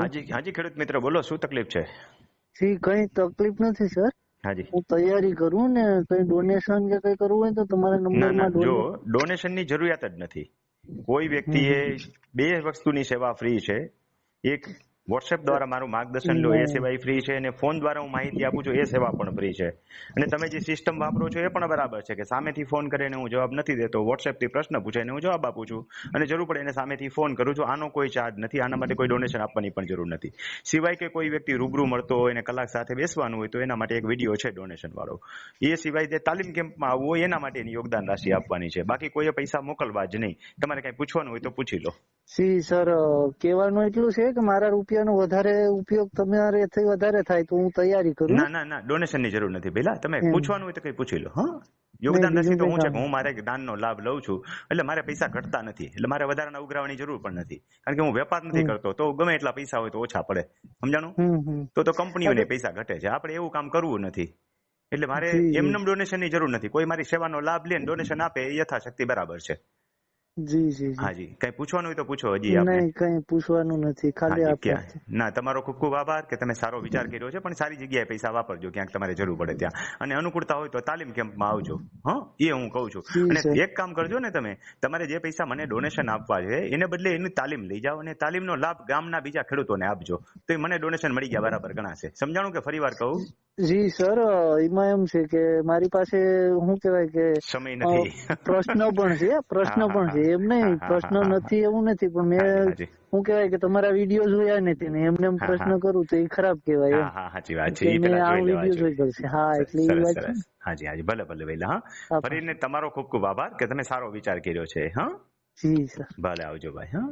હાજી હાજી ખેડૂત મિત્ર બોલો શું તકલીફ છે? જી કઈ તકલીફ નથી સર. હાજી. હું તૈયારી કરું ને કઈ ડોનેશન કે કઈ કરવું હોય તો તમારા નંબરમાં જો ડોનેશનની જરૂરિયાત જ નથી. કોઈ વ્યક્તિએ બે વસ્તુની સેવા ફ્રી છે. એક વોટ્સએપ દ્વારા મારું માર્ગદર્શન લો એ સેવા ફ્રી છે અને ફોન દ્વારા હું માહિતી આપું છું એ સેવા પણ ફ્રી છે. અને તમે જે સિસ્ટમ વાપરો છો એ પણ બરાબર છે કે સામેથી ફોન કરીને હું જવાબ નથી દેતો વોટ્સએપથી થી પ્રશ્ન પૂછે અને હું જવાબ આપું છું. અને જરૂર પડે એને સામેથી ફોન કરું છું આનો કોઈ ચાર્જ નથી આના માટે કોઈ ડોનેશન આપવાની પણ જરૂર નથી. સિવાય કે કોઈ વ્યક્તિ રૂબરૂ મળતો હોય અને કલાક સાથે બેસવાનું હોય તો એના માટે એક વીડિયો છે ડોનેશન વાળો. એ સિવાય જે તાલીમ કેમ્પમાં આવવું હોય એના માટે એની યોગદાન રાશિ આપવાની છે. બાકી કોઈએ પૈસા મોકલવા જ નહીં. તમારે કઈ પૂછવાનું હોય તો પૂછી લો. સી સર કહેવાનું એટલું છે કે મારા રૂપિયાનો વધારે ઉપયોગ તમારેથી વધારે થાય તો હું તૈયારી કરું? ના ના ના ડોનેશનની જરૂર નથી પેલા તમે પૂછવાનું હોય તો કઈ પૂછી લો હા? યોગદાન નથી તો હું છે? હું. મારે દાનનો લાભ લઉં છું. એટલે મારે પૈસા ઘટતા નથી. એટલે મારે વધારાના ઉઘરાવાની જરૂર પણ નથી. કારણ કે હું વેપાર નથી કરતો તો ગમે એટલા પૈસા હોય તો ઓછા પડે. સમજાણું? તો તો કંપનીઓને પૈસા ઘટે છે. આપણે એવું કામ કરવું નથી. એટલે મારે. એમનેમ ડોનેશનની જરૂર નથી. કોઈ મારી સેવાનો લાભ લે ડોનેશન આપે એ યથાશક્તિ બરાબર છે. જી જી જી. કઈ પૂછવાનું હોય તો પૂછો હજી આપણે નહીં કઈ પૂછવાનું નથી. ખાલી ના તમારો ખૂબ ખૂબ આભાર કે તમે સારો વિચાર કર્યો છે પણ સારી જગ્યાએ પૈસા વાપરજો ક્યાંક તમારે જરૂર પડે ત્યાં. અને અનુકૂળતા હોય તો તાલીમ કેમ્પમાં આવજો. હા એ હું કહું છું. અને એક કામ કરજો ને તમે. તમારે જે પૈસા મને ડોનેશન આપવા છે એને બદલે એની તાલીમ લઈ જાઓ અને તાલીમનો લાભ ગામના બીજા ખેડૂતોને આપજો. તો એ મને ડોનેશન મળી ગયા બરાબર ગણાશે. સમજાણું કે ફરી વાર કહું? જી સર એમાં એમ છે કે મારી પાસે શું કેવાય કે સમય નથી. પ્રશ્ન પણ છે પ્રશ્ન પણ છે. એમ નહીં હા, હા, પ્રશ્ન હા, હા. નથી એવું નથી પણ મેં હું શું કહેવાય કે તમારા વીડિયો જોયા નથી ને એમને એમ પ્રશ્ન કરું તો એ ખરાબ કેવાય હા હા સાચી વાત છે. મેં આ વીડિયો જોઈ જોઈએ હા એટલે એ વાત છે. હાજી હાજી. ભલે ભલે વહેલા હા. ફરીને તમારો ખૂબ ખૂબ આભાર કે તમે સારો વિચાર કર્યો છે હા? જી સર. ભલે આવજો ભાઈ હા?